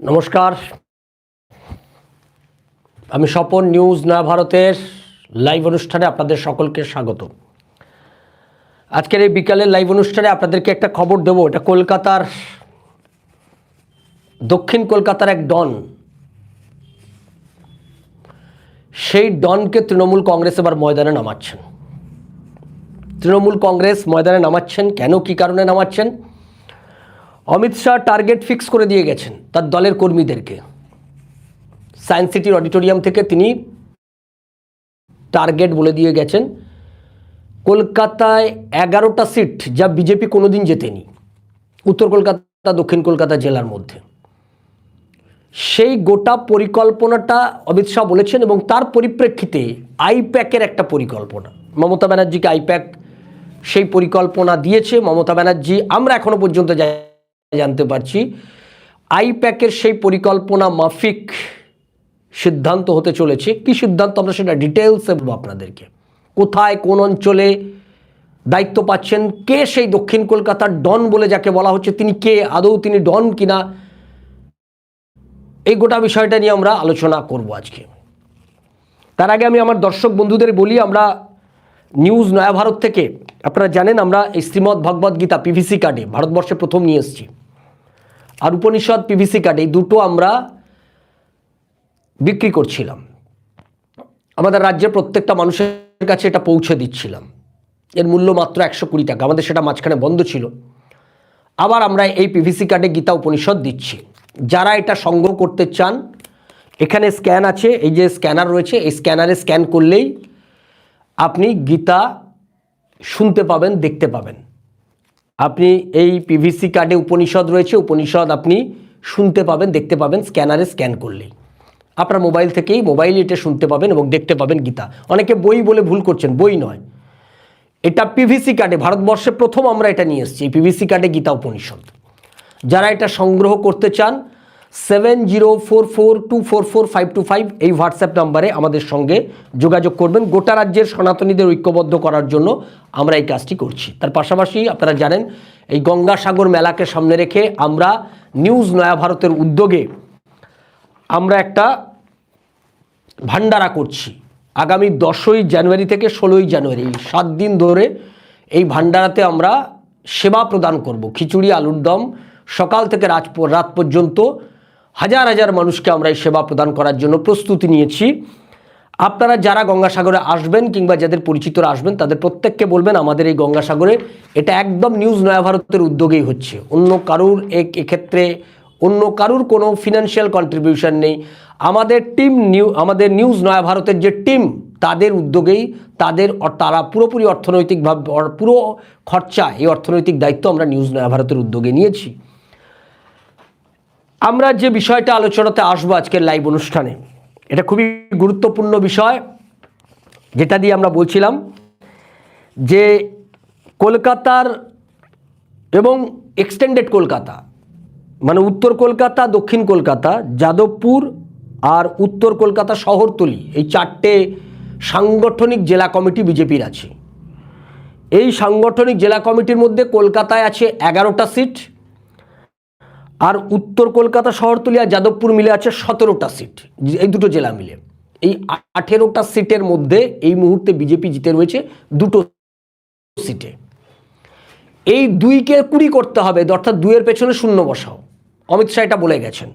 নমস্কার। আমি স্বপন নিউজ না ভারতের লাইভ অনুষ্ঠানে আপনাদের সকলকে স্বাগত। আজকের এই বিকালের লাইভ অনুষ্ঠানে আপনাদেরকে একটা খবর দেবো, এটা কলকাতার, দক্ষিণ কলকাতার এক ডন। সেই ডনকে তৃণমূল কংগ্রেস এবার ময়দানে নামাচ্ছেন। তৃণমূল কংগ্রেস ময়দানে নামাচ্ছেন কেন, কি কারণে নামাচ্ছেন? অমিত শাহ টার্গেট ফিক্স করে দিয়ে গেছেন তার দলের কর্মীদেরকে। সায়েন্স সিটির অডিটোরিয়াম থেকে তিনি টার্গেট বলে দিয়ে গেছেন। কলকাতায় এগারোটা সিট যা বিজেপি কোনোদিন জেতেনি। উত্তর কলকাতা, দক্ষিণ কলকাতা জেলার মধ্যে। সেই গোটা পরিকল্পনাটা অমিত শাহ বলেছেন এবং তার পরিপ্রেক্ষিতে আইপ্যাকের একটা পরিকল্পনা। মমতা ব্যানার্জিকে আইপ্যাক সেই পরিকল্পনা দিয়েছে। মমতা ব্যানার্জি আমরা এখনও পর্যন্ত যা জানতে পারছি। আইপ্যাকের সেই পরিকল্পনা মাফিক সিদ্ধান্ত হতে চলেছে। কি সিদ্ধান্ত? আমরা সেটা ডিটেলসে আপনাদেরকে। কোথায়, কোন অঞ্চলে দায়িত্ব পাচ্ছেন? কে সেই দক্ষিণ কলকাতার ডন বলে যাকে বলা হচ্ছে? তিনি কে? আদৌ তিনি ডন কিনা? এই গোটা বিষয়টা নিয়ে আমরা আলোচনা করব আজকে। তার আগে আমি আমার দর্শক বন্ধুদের বলি, আমরা নিউজ নয়া ভারত থেকে, আপনারা জানেন আমরা এই শ্রীমদ্ ভগবদ গীতা পিভিসি কার্ডে ভারতবর্ষে প্রথম নিয়ে এসেছি। আর উপনিষদ পিভিসি কার্ড এই দুটো আমরা বিক্রি করছিলাম। আমাদের রাজ্যের প্রত্যেকটা মানুষের কাছে এটা পৌঁছে দিচ্ছিলাম। এর মূল্য মাত্র একশো কুড়ি টাকা। আমাদের সেটা মাঝখানে বন্ধ ছিল। আবার আমরা এই পিভিসি কার্ডে গীতা উপনিষদ দিচ্ছি। যারা এটা সংগ্রহ করতে চান, এখানে স্ক্যান আছে, এই যে স্ক্যানার রয়েছে, এই স্ক্যানারে স্ক্যান করলেই আপনি গীতা শুনতে পাবেন, দেখতে পাবেন। আপনি এই পিভিসি কার্ডে উপনিষদ রয়েছে, উপনিষদ আপনি শুনতে পাবেন, দেখতে পাবেন স্ক্যানারে স্ক্যান করলেই। আপনার মোবাইল থেকেই মোবাইল এটা শুনতে পাবেন এবং দেখতে পাবেন গীতা। অনেকে বই বলে ভুল করছেন, বই নয়। এটা পিভিসি কার্ডে ভারতবর্ষে প্রথম আমরা এটা নিয়ে এসেছি পিভিসি কার্ডে গীতা উপনিষদ। যারা এটা সংগ্রহ করতে চান seven zero four four two four four five two five এই হোয়াটসঅ্যাপ নাম্বারে আমাদের সঙ্গে যোগাযোগ করবেন। গোটা রাজ্যের সনাতনীদের ঐক্যবদ্ধ করার জন্য আমরা এই কাজটি করছি। তার পাশাপাশি আপনারা জানেন, এই গঙ্গাসাগর মেলাকে সামনে রেখে আমরা নিউজ নয়া ভারতের উদ্যোগে আমরা একটা ভান্ডারা করছি। আগামী দশই জানুয়ারি থেকে ষোলোই জানুয়ারি সাত দিন ধরে এই ভান্ডারাতে আমরা সেবা প্রদান করব। খিচুড়ি, আলুর দম, সকাল থেকে রাত রাত পর্যন্ত হাজার হাজার মানুষকে আমরা এই সেবা প্রদান করার জন্য প্রস্তুতি নিয়েছি। আপনারা যারা গঙ্গাসাগরে আসবেন কিংবা যাদের পরিচিতরা আসবেন, তাদের প্রত্যেককে বলবেন আমাদের এই গঙ্গাসাগরে এটা একদম নিউজ নয়া ভারতের উদ্যোগেই হচ্ছে। অন্য কারুর এক এক্ষেত্রে অন্য কারুর কোনো ফিনান্সিয়াল কন্ট্রিবিউশন নেই। আমাদের টিম নিউ আমাদের নিউজ নয়া ভারতের যে টিম তাদের উদ্যোগেই তাদের তারা পুরোপুরি অর্থনৈতিকভাবে অর- পুরো খরচা, এই অর্থনৈতিক দায়িত্ব আমরা নিউজ নয়া ভারতের উদ্যোগে নিয়েছি। আমরা যে বিষয়টা আলোচনাতে আসব আজকের লাইভ অনুষ্ঠানে, এটা খুবই গুরুত্বপূর্ণ বিষয়, যেটা দিয়ে আমরা বলছিলাম যে কলকাতার এবং এক্সটেন্ডেড কলকাতা মানে উত্তর কলকাতা, দক্ষিণ কলকাতা, যাদবপুর আর উত্তর কলকাতা শহরতলি, এই চারটে সাংগঠনিক জেলা কমিটি বিজেপির আছে। এই সাংগঠনিক জেলা কমিটির মধ্যে কলকাতায় আছে এগারোটা সিট আর উত্তর কলকাতা শহরতলি আর যাদবপুর মিলে আছে সতেরোটা সিট। এই দুটো জেলা মিলে। এই আঠেরোটা সিটের মধ্যে এই মুহূর্তে বিজেপি জিতে রয়েছে দুটো সিটে। এই দুইকে কুড়ি করতে হবে, অর্থাৎ দুইয়ের পেছনে শূন্য বসাও। অমিত শাহ এটা বলে গেছেন।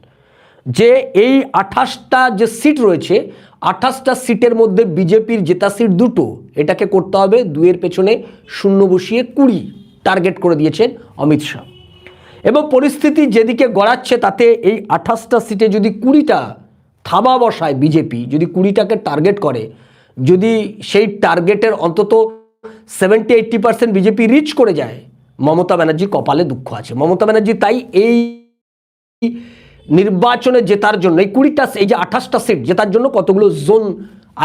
যে এই আঠাশটা যে সিট রয়েছে, আঠাশটা সিটের মধ্যে বিজেপির জেতা সিট দুটো, এটাকে করতে হবে দুইয়ের পেছনে শূন্য বসিয়ে কুড়ি টার্গেট করে দিয়েছেন অমিত শাহ। এবং পরিস্থিতি যেদিকে গড়াচ্ছে তাতে এই আঠাশটা সিটে যদি কুড়িটা থাবা বসায় বিজেপি, যদি কুড়িটাকে টার্গেট করে, যদি সেই টার্গেটের অন্তত seventy eighty percent BJP reach করে যায়, মমতা ব্যানার্জি কপালে দুঃখ আছে। মমতা ব্যানার্জি তাই এই নির্বাচনে জেতার জন্য, এই কুড়িটা, এই যে আঠাশটা সিট জেতার জন্য কতগুলো জোন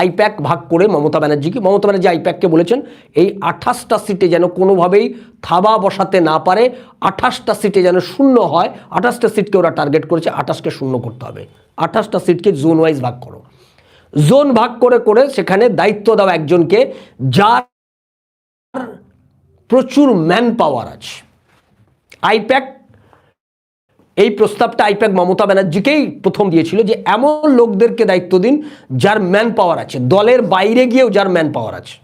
আইপ্যাক ভাগ করে মমতা ব্যানার্জিকে, মমতা ব্যানার্জি আইপ্যাককে বলেছেন, এই আঠাশটা সিটে যেন কোনোভাবেই থাবা বসাতে না পারে, আঠাশটা সিটে যেন শূন্য হয়, আঠাশটা সিটকে ওরা টার্গেট করেছে, আঠাশকে শূন্য করতে হবে। আঠাশটা সিটকে জোন ওয়াইজ ভাগ করো। জোন ভাগ করে করে সেখানে দায়িত্ব দাও একজনকে, যার প্রচুর ম্যান পাওয়ার আছে। আইপ্যাক এই প্রস্তাবটা আইপ্যাক মমতা ব্যানার্জিকেই প্রথম দিয়েছিল যে এমন লোকদেরকে দায়িত্ব দিন যার ম্যান পাওয়ার আছে। দলের বাইরে গিয়েও যার ম্যান পাওয়ার আছে।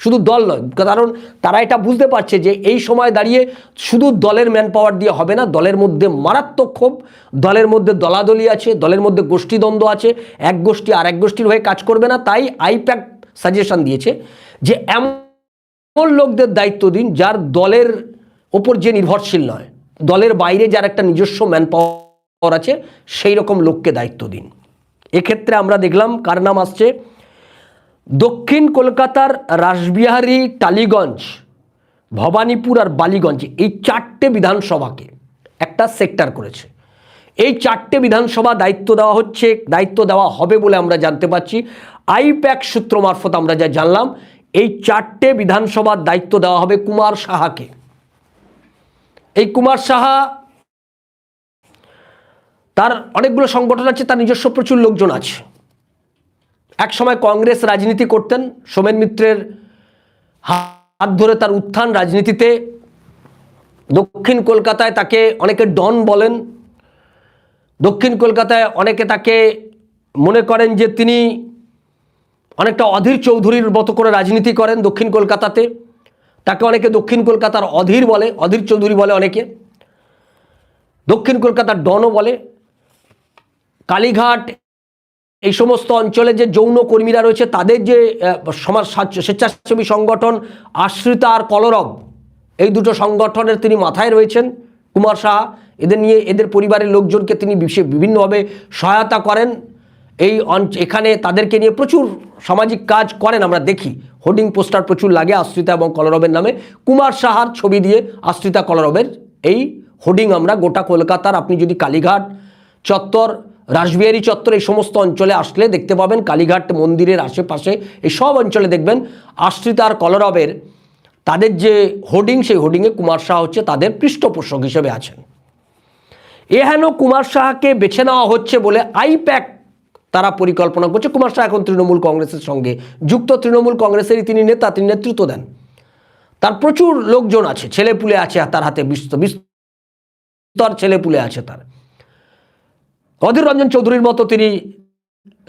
শুধু দল নয়, কারণ তারা এটা বুঝতে পারছে যে এই সময় দাঁড়িয়ে শুধু দলের ম্যান পাওয়ার দিয়ে হবে না, দলের মধ্যে মারাত্মক ক্ষোভ, দলের মধ্যে দলাদলি আছে, দলের মধ্যে গোষ্ঠীদ্বন্দ্ব আছে, এক গোষ্ঠী আর এক গোষ্ঠীর হয়ে কাজ করবে না। তাই আইপ্যাক সাজেশন দিয়েছে যে এমন লোকদের দায়িত্ব দিন যার দলের ওপর যে নির্ভরশীল নয়। দলের বাইরে যার একটা নিজস্ব ম্যান পাওয়ার আছে সেই রকম লোককে দায়িত্ব দিন। এক্ষেত্রে আমরা দেখলাম কার নাম আসছে? দক্ষিণ কলকাতার রাসবিহারী টালিগঞ্জ, ভবানীপুর আর বালিগঞ্জ, এই চারটে বিধানসভাকে একটা সেক্টর করেছে। এই চারটে বিধানসভা দায়িত্ব দেওয়া হচ্ছে, দায়িত্ব দেওয়া হবে বলে আমরা জানতে পারছি। আইপ্যাক সূত্র মারফত আমরা যা জানলাম, এই চারটে বিধানসভার দায়িত্ব দেওয়া হবে কুমার সাহাকে। এই কুমার সাহা, তার অনেকগুলো সংগঠন আছে, তার নিজস্ব প্রচুর লোকজন আছে। এক সময় কংগ্রেস রাজনীতি করতেন, সোমেন মিত্রের হাত ধরে তার উত্থান রাজনীতিতে। দক্ষিণ কলকাতায় তাকে অনেকে ডন বলেন। দক্ষিণ কলকাতায় অনেকে তাকে মনে করেন যে তিনি অনেকটা অধীর চৌধুরীর মতো করে রাজনীতি করেন দক্ষিণ কলকাতাতে। তাকে অনেকে দক্ষিণ কলকাতার অধীর বলে, অধীর চৌধুরী বলে অনেকে। দক্ষিণ কলকাতার ডনও বলে। কালীঘাট, এই সমস্ত অঞ্চলে যে যৌন কর্মীরা রয়েছে, তাদের যে সমাজ স্বেচ্ছাসেবী সংগঠন আশ্রিতা আর কলরব, এই দুটো সংগঠনের তিনি মাথায় রয়েছেন। কুমার সাহা, এদের নিয়ে, এদের পরিবারের লোকজনকে তিনি বিভিন্নভাবে সহায়তা করেন। এই এখানে তাদেরকে নিয়ে প্রচুর সামাজিক কাজ করেন, আমরা দেখি। হোর্ডিং পোস্টার প্রচুর লাগে আশ্রিতা এবং কলরবের নামে। কুমার সাহার ছবি দিয়ে আশ্রিতা কলরবের এই হোর্ডিং আমরা গোটা কলকাতার, আপনি যদি কালীঘাট চত্বর, রাসবিহারী চত্বর, এই সমস্ত অঞ্চলে আসলে দেখতে পাবেন। কালীঘাট মন্দিরের আশেপাশে এই সব অঞ্চলে দেখবেন আশ্রিতার কলরবের তাদের যে হোর্ডিং, সেই হোর্ডিংয়ে কুমার শাহ হচ্ছে তাদের পৃষ্ঠপোষক হিসেবে আছেন। এ হেন কুমার শাহকে বেছে নেওয়া হচ্ছে বলে আইপ্যাক তারা পরিকল্পনা করছে। কুমার শাহ এখন তৃণমূল কংগ্রেসের সঙ্গে যুক্ত। তৃণমূল কংগ্রেসেরই তিনি নেতা, তিনি নেতৃত্ব দেন। তার প্রচুর লোকজন আছে ছেলেপুলে আছে তার হাতে বিস্ত- বিস্তর ছেলেপুলে আছে তার। অধীর রঞ্জন চৌধুরীর মতো তিনি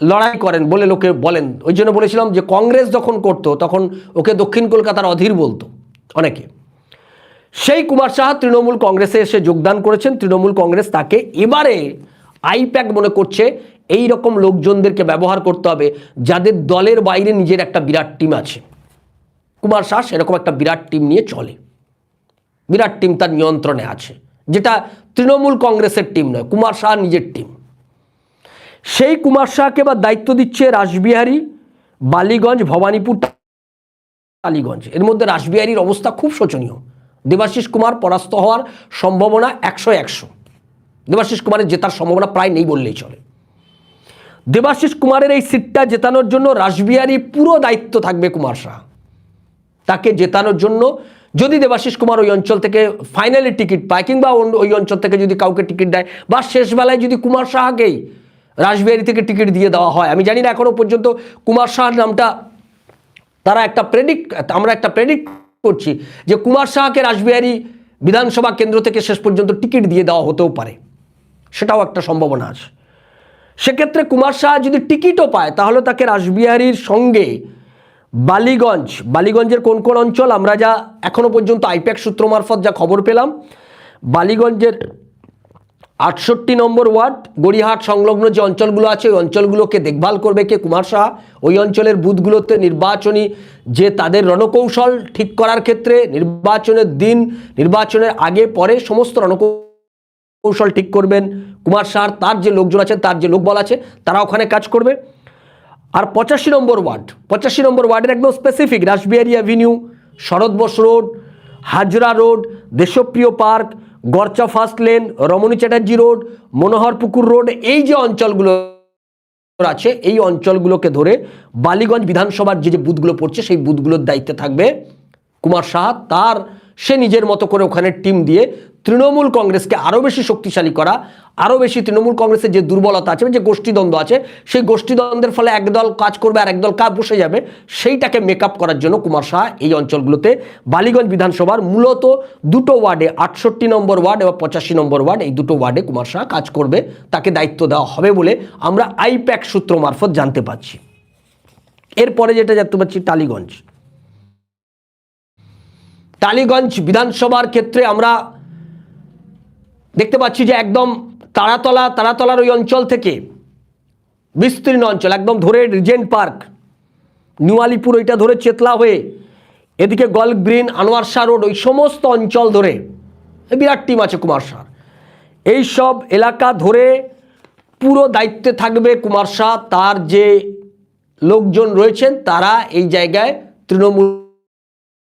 লড়াই করেন বলে লোকে বলেন। ওই জন্য বলেছিলাম যে, কংগ্রেস যখন করতো, তখন ওকে দক্ষিণ কলকাতার অধীর বলতো অনেকে। সেই কুমার সাহা তৃণমূল কংগ্রেসে এসে যোগদান করেছেন। তৃণমূল কংগ্রেস তাকে এবারে আইপ্যাক মনে করছে এই রকম লোকজনদেরকে ব্যবহার করতে হবে যাদের দলের বাইরে নিজের একটা বিরাট টিম আছে। কুমার শাহ সেরকম একটা বিরাট টিম নিয়ে চলে। বিরাট টিম তার নিয়ন্ত্রণে আছে। যেটা তৃণমূল কংগ্রেসের টিম নয়, কুমার শাহ নিজের টিম। সেই কুমার শাহকে এবার দায়িত্ব দিচ্ছে রাসবিহারী, বালিগঞ্জ, ভবানীপুর, টালিগঞ্জ। এর মধ্যে রাসবিহারীর অবস্থা খুব শোচনীয়। দেবাশিস কুমার পরাস্ত হওয়ার সম্ভাবনা একশো একশো। দেবাশিস কুমারের জেতার সম্ভাবনা প্রায় নেই বললেই চলে। দেবাশিস কুমারের এই সিটটা জেতানোর জন্য রাসবিহারী পুরো দায়িত্ব থাকবে কুমার শাহ। তাকে জেতানোর জন্য যদি দেবাশিস কুমার ওই অঞ্চল থেকে ফাইনালি টিকিট পায় কিংবা ওই অঞ্চল থেকে যদি কাউকে টিকিট দেয় বা শেষবেলায় যদি কুমার শাহকেই রাসবিহারী থেকে টিকিট দিয়ে দেওয়া হয়, আমি জানি না এখনও পর্যন্ত কুমার শাহর নামটা তারা একটা প্রেডিক্ট আমরা একটা প্রেডিক্ট করছি যে কুমার শাহকে রাসবিহারী বিধানসভা কেন্দ্র থেকে শেষ পর্যন্ত টিকিট দিয়ে দেওয়া হতেও পারে। সেটাও একটা সম্ভাবনা আছে। সেক্ষেত্রে কুমার শাহ যদি টিকিটও পায়, তাহলে তাকে রাসবিহারীর সঙ্গে বালিগঞ্জ, বালিগঞ্জের কোন কোন অঞ্চল, আমরা যা এখনও পর্যন্ত আইপ্যাক সূত্র মারফত যা খবর পেলাম, বালিগঞ্জের আটষট্টি নম্বর ওয়ার্ড গড়িহাট সংলগ্ন যে অঞ্চলগুলো আছে, ওই অঞ্চলগুলোকে দেখভাল করবে কে কুমার শাহ। ওই অঞ্চলের বুথগুলোতে নির্বাচনী যে তাদের রণকৌশল ঠিক করার ক্ষেত্রে, নির্বাচনের দিন, নির্বাচনের আগে, পরে সমস্ত রণকৌশল ঠিক করবেন কুমার শাহ তার যে লোকজন আছেন তার যে লোকবল আছে, তারা ওখানে কাজ করবে। আর পঁচাশি নম্বর ওয়ার্ড, পঁচাশি নম্বর ওয়ার্ডের একদম specific Rashbehari avenue Sarat Bose road Hazra road Deshapriya park Garcha first lane Ramani Chatterjee road মনোহর পুকুর রোড এই যে অঞ্চলগুলো আছে, এই অঞ্চলগুলোকে ধরে বালিগঞ্জ বিধানসভার যে যে বুথগুলো পড়ছে, সেই বুথগুলোর দায়িত্বে থাকবে কুমার শাহ, তার সে নিজের মতো করে ওখানে টিম দিয়ে তৃণমূল কংগ্রেসকে আরও বেশি শক্তিশালী করা আরও বেশি তৃণমূল কংগ্রেসের যে দুর্বলতা আছে, যে গোষ্ঠীদ্বন্দ্ব আছে, সেই গোষ্ঠীদ্বন্দ্বের ফলে একদল কাজ করবে আর একদল কাজ বসে যাবে, সেইটাকে মেকআপ করার জন্য কুমার শাহ এই অঞ্চলগুলোতে বালিগঞ্জ বিধানসভার মূলত দুটো ওয়ার্ডে, আটষট্টি নম্বর ওয়ার্ড এবং পঁচাশি নম্বর ওয়ার্ড, এই দুটো ওয়ার্ডে কুমার শাহ কাজ করবে, তাকে দায়িত্ব দেওয়া হবে বলে আমরা আইপ্যাক সূত্র মারফত জানতে পারছি। এরপরে যেটা জানতে পারছি টালিগঞ্জ। টালিগঞ্জ বিধানসভার ক্ষেত্রে আমরা দেখতে পাচ্ছি যে একদম তারাতলা, তারাতলার ওই অঞ্চল থেকে বিস্তীর্ণ অঞ্চল, একদম ধরে রিজেন্ট পার্ক নিউ আলিপুর ওইটা ধরে চেতলা হয়ে, এদিকে golf green, Anwar Shah road, ওই সমস্ত অঞ্চল ধরে বিরাট টিম আছে কুমার শাহ এই সব এলাকা ধরে পুরো দায়িত্বে থাকবে কুমার শাহ, তার যে লোকজন রয়েছেন, তারা এই জায়গায় তৃণমূল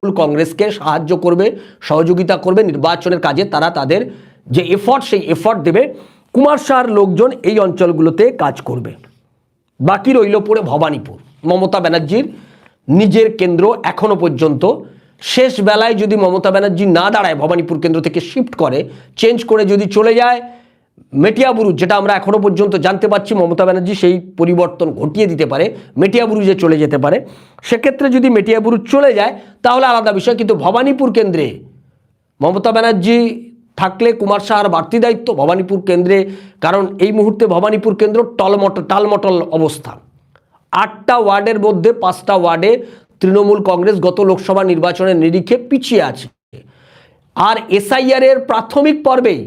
কংগ্রেসকে সাহায্য করবে, সহযোগিতা করবে নির্বাচনের কাজে, তারা তাদের যে এফর্ট সেই এফর্ট দেবে। কুমার শাহর লোকজন এই অঞ্চলগুলোতে কাজ করবে। বাকি রইল পড়ে ভবানীপুর। মমতা ব্যানার্জির নিজের কেন্দ্র এখনও পর্যন্ত। শেষ বেলায় যদি মমতা ব্যানার্জি না দাঁড়ায়, ভবানীপুর কেন্দ্র থেকে শিফট করে চেঞ্জ করে যদি চলে যায় মেটিয়াবুরুজ যেটা আমরা এখনও পর্যন্ত জানতে পারছি, মমতা ব্যানার্জি সেই পরিবর্তন ঘটিয়ে দিতে পারে মেটিয়াবুরুজে চলে যেতে পারে। সেক্ষেত্রে যদি মেটিয়াবুরু চলে যায় তাহলে আলাদা বিষয়, কিন্তু ভবানীপুর কেন্দ্রে মমতা ব্যানার্জি থাকলে কুমার শাহর বাড়তি দায়িত্ব ভবানীপুর কেন্দ্রে, কারণ এই মুহূর্তে ভবানীপুর কেন্দ্র টলমটল টালমটল অবস্থা। আটটা ওয়ার্ডের মধ্যে পাঁচটা ওয়ার্ডে তৃণমূল কংগ্রেস গত লোকসভা নির্বাচনের নিরিখে পিছিয়ে আছে। আর এসআইআর এর প্রাথমিক পর্বেই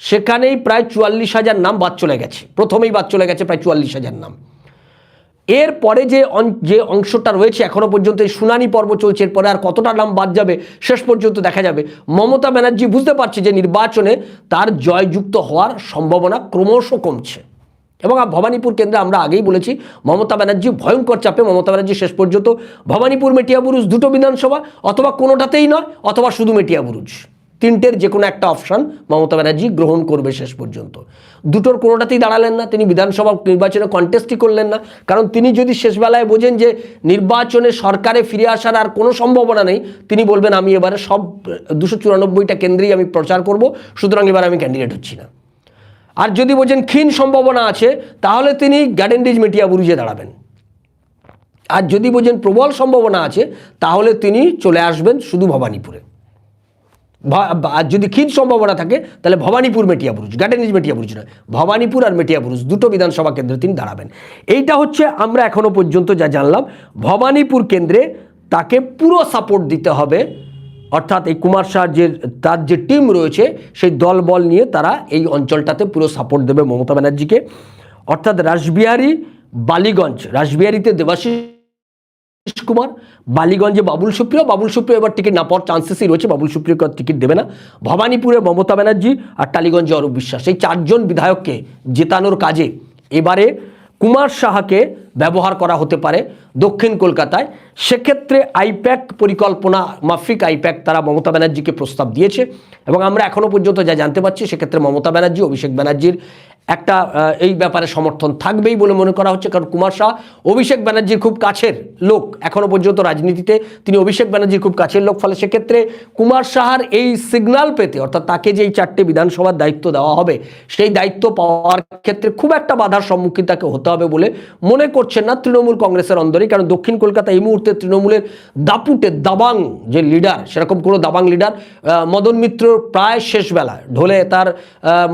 সেখানেই প্রায় চুয়াল্লিশ হাজার নাম বাদ চলে গেছে। প্রথমেই বাদ চলে গেছে প্রায় চুয়াল্লিশ হাজার নাম। এরপরে যে যে অংশটা রয়েছে এখনও পর্যন্ত, এই শুনানি পর্ব চলছে, এরপরে আর কতটা নাম বাদ যাবে, শেষ পর্যন্ত দেখা যাবে। মমতা ব্যানার্জি বুঝতে পারছে যে নির্বাচনে তার জয়যুক্ত হওয়ার সম্ভাবনা ক্রমশ কমছে। এবং ভবানীপুর কেন্দ্রে আমরা আগেই বলেছি, মমতা ব্যানার্জি ভয়ঙ্কর চাপে, মমতা ব্যানার্জি শেষ পর্যন্ত ভবানীপুর মেটিয়াবুরুজ দুটো বিধানসভা, অথবা কোনোটাতেই নয়, অথবা শুধু মেটিয়াবুরুজ। তিনটের যে কোনো একটা অপশান মমতা ব্যানার্জি গ্রহণ করবে শেষ পর্যন্ত। দুটোর কোনোটাতেই দাঁড়ালেন না, তিনি বিধানসভা নির্বাচনে কন্টেস্টই করলেন না। কারণ তিনি যদি শেষবেলায় বোঝেন যে নির্বাচনে সরকারে ফিরে আসার আর কোনো সম্ভাবনা নেই, তিনি বলবেন, আমি এবারে সব দুশো চুরানব্বইটা কেন্দ্রেই আমি প্রচার করব, সুতরাং এবার আমি ক্যান্ডিডেট হচ্ছি না। আর যদি বোঝেন ক্ষীণ সম্ভাবনা আছে, তাহলে তিনি গ্যাডেন্ডিজ মেটিয়া বুরুজে দাঁড়াবেন। আর যদি বোঝেন প্রবল সম্ভাবনা আছে, তাহলে তিনি চলে আসবেন শুধু ভবানীপুরে। আর যদি ক্ষীণ সম্ভাবনা থাকে, তাহলে ভবানীপুর মেটিয়া বুরুজ গার্ডেনিজ মেটিয়া বুরুজ নয়, ভবানীপুর আর মেটিয়া বুরুজ দুটো বিধানসভা কেন্দ্রে তিনি দাঁড়াবেন। এইটা হচ্ছে আমরা এখনও পর্যন্ত যা জানলাম, ভবানীপুর কেন্দ্রে তাকে পুরো সাপোর্ট দিতে হবে, অর্থাৎ এই কুমার শাহ যে, তার যে টিম রয়েছে, সেই দল বল নিয়ে তারা এই অঞ্চলটাতে পুরো সাপোর্ট দেবে মমতা ব্যানার্জিকে। অর্থাৎ রাসবিহারী, বালিগঞ্জ, রাসবিহারীতে দেবাশিস কুমার, বালিগঞ্জে বাবুল সুপ্রিয় বাবুল সুপ্রিয় এবার টিকিট না পাওয়ার চান্সেসই রয়েছে, বাবুল সুপ্রিয়কে টিকিট দেবে না। ভবানীপুরে মমতা ব্যানার্জি আর টালিগঞ্জে অরূপ বিশ্বাস। এই চারজন বিধায়ককে জেতানোর কাজে এবারে কুমার সাহাকে ব্যবহার করা হতে পারে দক্ষিণ কলকাতায়। সেক্ষেত্রে আইপ্যাক পরিকল্পনা মাফিক, আইপ্যাক তারা মমতা ব্যানার্জিকে প্রস্তাব দিয়েছে। এবং আমরা এখনও পর্যন্ত যা জানতে পারছি, সেক্ষেত্রে মমতা ব্যানার্জি, অভিষেক ব্যানার্জির একটা এই ব্যাপারে সমর্থন থাকবেই বলে মনে করা হচ্ছে। কারণ কুমার শাহ অভিষেক ব্যানার্জির খুব কাছের লোক। এখনও পর্যন্ত রাজনীতিতে তিনি অভিষেক ব্যানার্জির খুব কাছের লোক। ফলে সেক্ষেত্রে কুমার শাহার এই সিগন্যাল পেতে, অর্থাৎ তাকে যে এই চারটে বিধানসভার দায়িত্ব দেওয়া হবে, সেই দায়িত্ব পাওয়ার ক্ষেত্রে খুব একটা বাধার সম্মুখীন তাকে হতে হবে বলে মনে করছেন না তৃণমূল কংগ্রেসের অন্দরেই। কারণ দক্ষিণ কলকাতা এই মুহূর্তে তৃণমূলের দাপুটে দাবাং যে লিডার সেরকম কোনো দাবাং লিডার মদন মিত্র প্রায় শেষ বেলা ঢোলে তার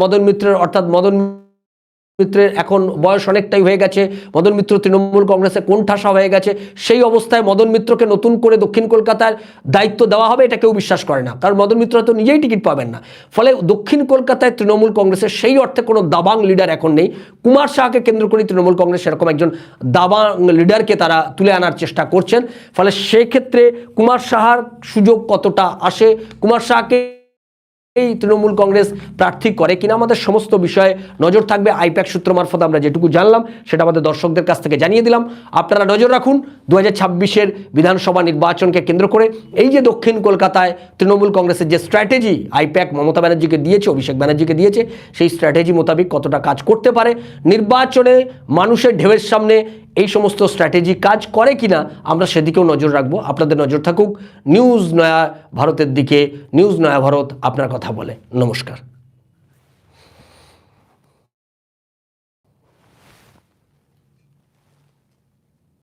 মদন মিত্রের, অর্থাৎ মদন মিত্রের এখন বয়স অনেকটাই হয়ে গেছে। মদন মিত্র তৃণমূল কংগ্রেসে কোন ঠাসা হয়ে গেছে। সেই অবস্থায় মদন মিত্রকে নতুন করে দক্ষিণ কলকাতার দায়িত্ব দেওয়া হবে, এটা কেউ বিশ্বাস করে না। কারণ মদন মিত্র তো নিজেই টিকিট পাবেন না। ফলে দক্ষিণ কলকাতায় তৃণমূল কংগ্রেসের সেই অর্থে কোনো দাবাং লিডার এখন নেই। কুমার শাহকে কেন্দ্র করে তৃণমূল কংগ্রেস সেরকম একজন দাবাং লিডারকে তারা তুলে আনার চেষ্টা করছেন। ফলে সেক্ষেত্রে কুমার সাহার সুযোগ কতটা আসে? কুমার শাহকে এই তৃণমূল কংগ্রেস প্রার্থী করে কিনা আমাদের সমস্ত বিষয়ে নজর থাকবে আইপ্যাক সূত্র মারফত আমরা যেটুকু জানলাম, সেটা আমাদের দর্শকদের কাছ থেকে জানিয়ে দিলাম। আপনারা নজর রাখুন দু হাজার বিধানসভা নির্বাচনকে কেন্দ্র করে এই যে দক্ষিণ কলকাতায় তৃণমূল কংগ্রেসের যে স্ট্র্যাটেজি আইপ্যাক মমতা ব্যানার্জিকে দিয়েছে, অভিষেক ব্যানার্জিকে দিয়েছে, সেই স্ট্র্যাটেজি মোতাবেক কতটা কাজ করতে পারে, নির্বাচনে মানুষের ঢেউয়ের সামনে এই সমস্ত স্ট্র্যাটেজি কাজ করে কিনা আমরা সেদিকেও নজর রাখব। আপনাদের নজর থাকুক, নিউজ নয়া ভারতের দিকে, নিউজ নয়া ভারত আপনার কথা বলে। নমস্কার।